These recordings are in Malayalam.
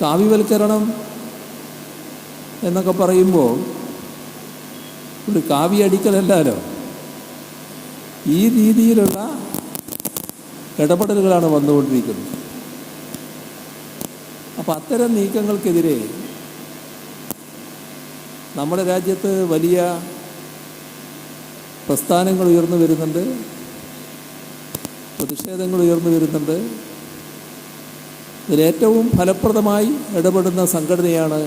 കാവ്യവൽക്കരണം എന്നൊക്കെ പറയുമ്പോൾ ഒരു കാവ്യ അടിക്കലല്ലോ ഈ രീതിയിലുള്ള ഇടപെടലുകളാണ് വന്നുകൊണ്ടിരിക്കുന്നത്. അപ്പം അത്തരം നീക്കങ്ങൾക്കെതിരെ നമ്മുടെ രാജ്യത്ത് വലിയ പ്രസ്ഥാനങ്ങൾ ഉയർന്നു വരുന്നുണ്ട് പ്രതിഷേധങ്ങൾ ഉയർന്നു വരുന്നുണ്ട്. ഇതിലേറ്റവും ഫലപ്രദമായി ഇടപെടുന്ന സംഘടനയാണ്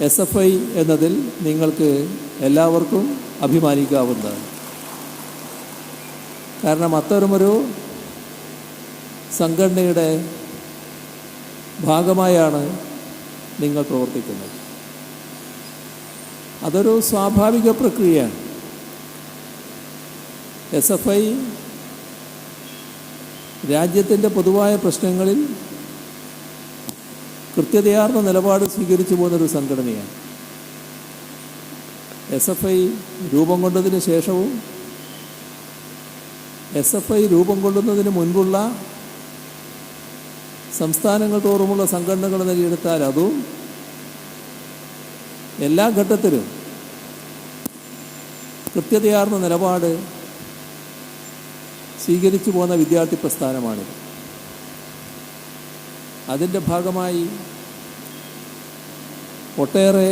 എസ് എഫ് ഐ എന്നതിൽ നിങ്ങൾക്ക് എല്ലാവർക്കും അഭിമാനിക്കാവുന്നതാണ്. കാരണം അത്തരമൊരു സംഘടനയുടെ ഭാഗമായാണ് നിങ്ങൾ പ്രവർത്തിക്കുന്നത്. അതൊരു സ്വാഭാവിക പ്രക്രിയയാണ്. എസ് എഫ് ഐ രാജ്യത്തിന്റെ പൊതുവായ പ്രശ്നങ്ങളിൽ കൃത്യതയാർന്ന നിലപാട് സ്വീകരിച്ചു പോകുന്നൊരു സംഘടനയാണ്. എസ് എഫ് ഐ രൂപം കൊണ്ടതിന് ശേഷവും എസ് എഫ് ഐ രൂപം കൊള്ളുന്നതിന് മുൻപുള്ള സംസ്ഥാനങ്ങൾ തോറുമുള്ള സംഘടനകൾ നേടിയെടുത്താൽ അതും എല്ലാ ഘട്ടത്തിലും കൃത്യതയാർന്ന നിലപാട് സ്വീകരിച്ചു പോകുന്ന വിദ്യാർത്ഥി പ്രസ്ഥാനമാണിത്. അതിന്റെ ഭാഗമായി ഒട്ടേറെ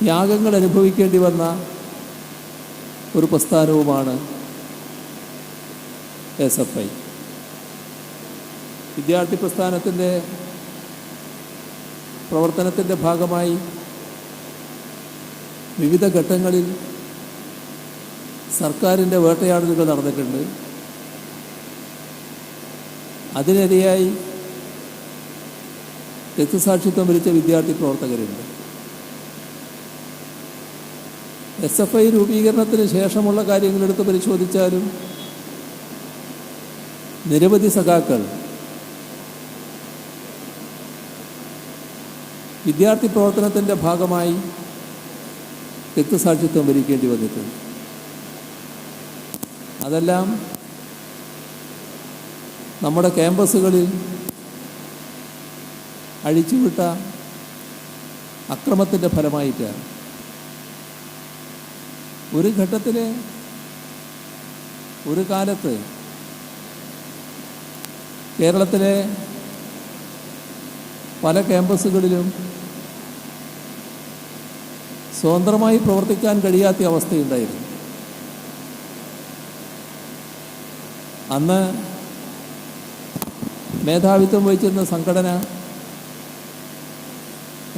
ത്യാഗങ്ങൾ അനുഭവിക്കേണ്ടി വന്ന ഒരു പ്രസ്ഥാനവുമാണ് എസ് എഫ് ഐ. വിദ്യാർത്ഥി പ്രസ്ഥാനത്തിന്റെ പ്രവർത്തനത്തിന്റെ ഭാഗമായി വിവിധ ഘട്ടങ്ങളിൽ സർക്കാരിന്റെ വേട്ടയാടലുകൾ നടന്നിട്ടുണ്ട്. അതിനിരയായി രക്തസാക്ഷിത്വം വരിച്ച വിദ്യാർത്ഥി പ്രവർത്തകരുണ്ട്. എസ് എഫ് ഐ രൂപീകരണത്തിന് ശേഷമുള്ള കാര്യങ്ങളെടുത്ത് പരിശോധിച്ചാലും നിരവധി സഖാക്കൾ വിദ്യാർത്ഥി പ്രവർത്തനത്തിന്റെ ഭാഗമായി രക്തസാക്ഷിത്വം വരിക്കേണ്ടി വന്നിട്ടുണ്ട്. അതെല്ലാം നമ്മുടെ ക്യാമ്പസുകളിൽ അഴിച്ചുവിട്ട അക്രമത്തിന്റെ ഫലമായിട്ട് ഒരു ഘട്ടത്തിൽ ഒരു കാലത്ത് കേരളത്തിലെ പല ക്യാമ്പസുകളിലും സ്വതന്ത്രമായി പ്രവർത്തിക്കാൻ കഴിയാത്ത അവസ്ഥയുണ്ടായിരുന്നു. അന്ന് മേധാവിത്വം വഹിച്ചിരുന്ന സംഘടന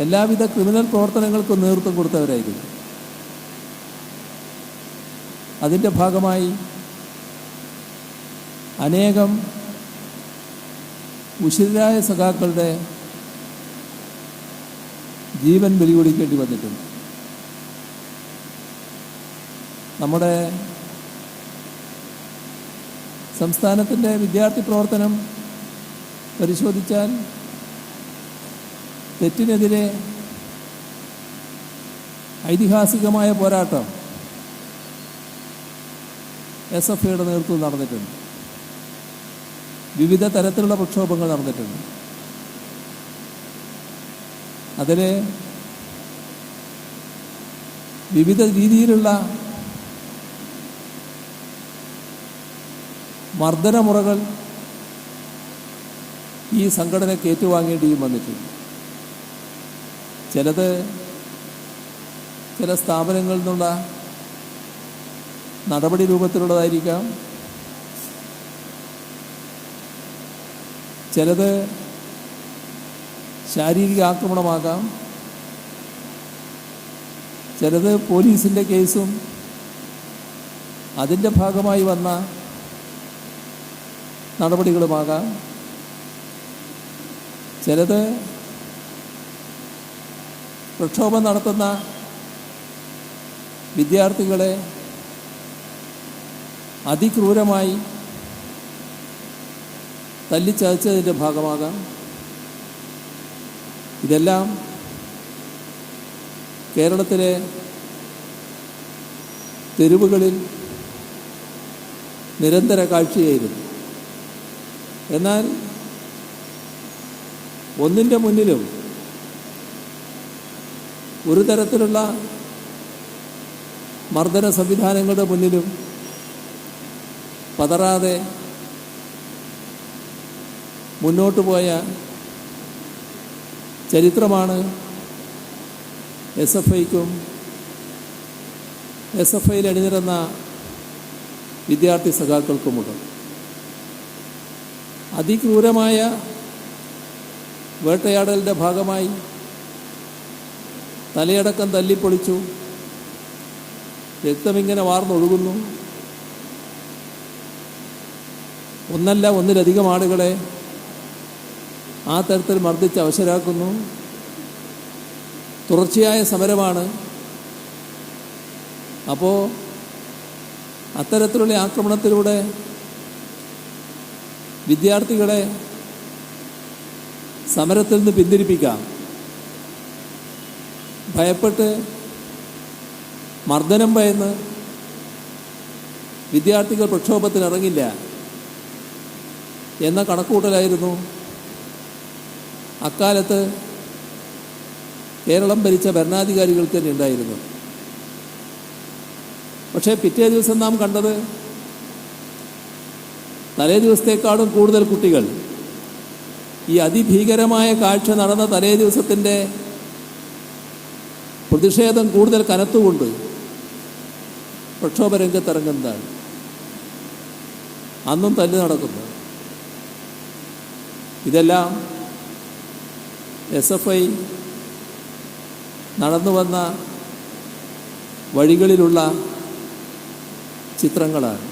എല്ലാവിധ ക്രിമിനൽ പ്രവർത്തനങ്ങൾക്കും നേതൃത്വം കൊടുത്തവരായിരുന്നു അതിന്റെ ഭാഗമായി അനേകം ഉശിരായ സഖാക്കളുടെ ജീവൻ ബലികൊടുക്കേണ്ടി വന്നിട്ടുണ്ട്. നമ്മുടെ സംസ്ഥാനത്തിന്റെ വിദ്യാർത്ഥി പ്രവർത്തനം പരിശോധിച്ചാൽ തെറ്റിനെതിരെ ഐതിഹാസികമായ പോരാട്ടം എസ് എഫ് ഐയുടെ നേതൃത്വം നടന്നിട്ടുണ്ട്. വിവിധ തരത്തിലുള്ള പ്രക്ഷോഭങ്ങൾ നടന്നിട്ടുണ്ട്. അതിൽ വിവിധ രീതിയിലുള്ള മർദ്ദനമുറകൾ ഈ സംഘടനയ്ക്ക് ഏറ്റുവാങ്ങേണ്ടിയും വന്നിട്ടുണ്ട്. ചിലത് ചില സ്ഥാപനങ്ങളിൽ നിന്നുള്ള നടപടി രൂപത്തിലുള്ളതായിരിക്കാം. ചിലത് ശാരീരിക ആക്രമണമാകാം. ചിലത് പോലീസിന്റെ കേസും അതിന്റെ ഭാഗമായി വന്ന നടപടികളുമാകാം. ചിലത് പ്രക്ഷോഭം നടത്തുന്ന വിദ്യാർത്ഥികളെ അതിക്രൂരമായി തല്ലിച്ചതച്ചതിന്റെ ഭാഗമാകാം. ഇതെല്ലാം കേരളത്തിലെ തെരുവുകളിൽ നിരന്തര കാഴ്ചയായിരുന്നു. എന്നാൽ ഒന്നിന്റെ മുന്നിലും ഒരു തരത്തിലുള്ള മർദ്ദന സംവിധാനങ്ങളുടെ മുന്നിലും പതറാതെ മുന്നോട്ട് പോയ ചരിത്രമാണ് എസ് എഫ് ഐക്കും എസ് എഫ് ഐയിൽ അണിനിരുന്ന വിദ്യാർത്ഥി സഖാക്കൾക്കുമുള്ളത്. അതിക്രൂരമായ വേട്ടയാടലിന്റെ ഭാഗമായി തലയടക്കം തല്ലിപ്പൊളിച്ചു. രക്തമിങ്ങനെ വാർന്നൊഴുകുന്നു. ഒന്നല്ല ഒന്നിലധികം ആളുകളെ ആ തരത്തിൽ മർദ്ദിച്ച് അവശരാക്കുന്നു. തുടർച്ചയായ സമരമാണ്. അപ്പോൾ അത്തരത്തിലുള്ള ആക്രമണത്തിലൂടെ വിദ്യാർത്ഥികളെ സമരത്തിൽ നിന്ന് പിന്തിരിപ്പിക്കാം. ഭയപ്പെട്ട് മർദ്ദനം ഭയന്ന് വിദ്യാർത്ഥികൾ പ്രക്ഷോഭത്തിന് ഇറങ്ങില്ല എന്ന കണക്കൂട്ടലായിരുന്നു അക്കാലത്ത് കേരളം ഭരിച്ച ഭരണാധികാരികൾക്ക് തന്നെ ഉണ്ടായിരുന്നു. പക്ഷേ പിറ്റേ ദിവസം നാം കണ്ടത് തലേ ദിവസത്തേക്കാളും കൂടുതൽ കുട്ടികൾ ഈ അതിഭീകരമായ കാഴ്ച നടന്ന തലേ ദിവസത്തിന്റെ പ്രതിഷേധം കൂടുതൽ കനത്തുകൊണ്ട് പ്രക്ഷോഭ രംഗത്തിറങ്ങുന്നതാണ്. അന്നും തല്ല് നടക്കുന്നു. ഇതെല്ലാം എസ് എഫ് ഐ നടന്നു വന്ന വഴികളിലുള്ള ചിത്രങ്ങളാണ്.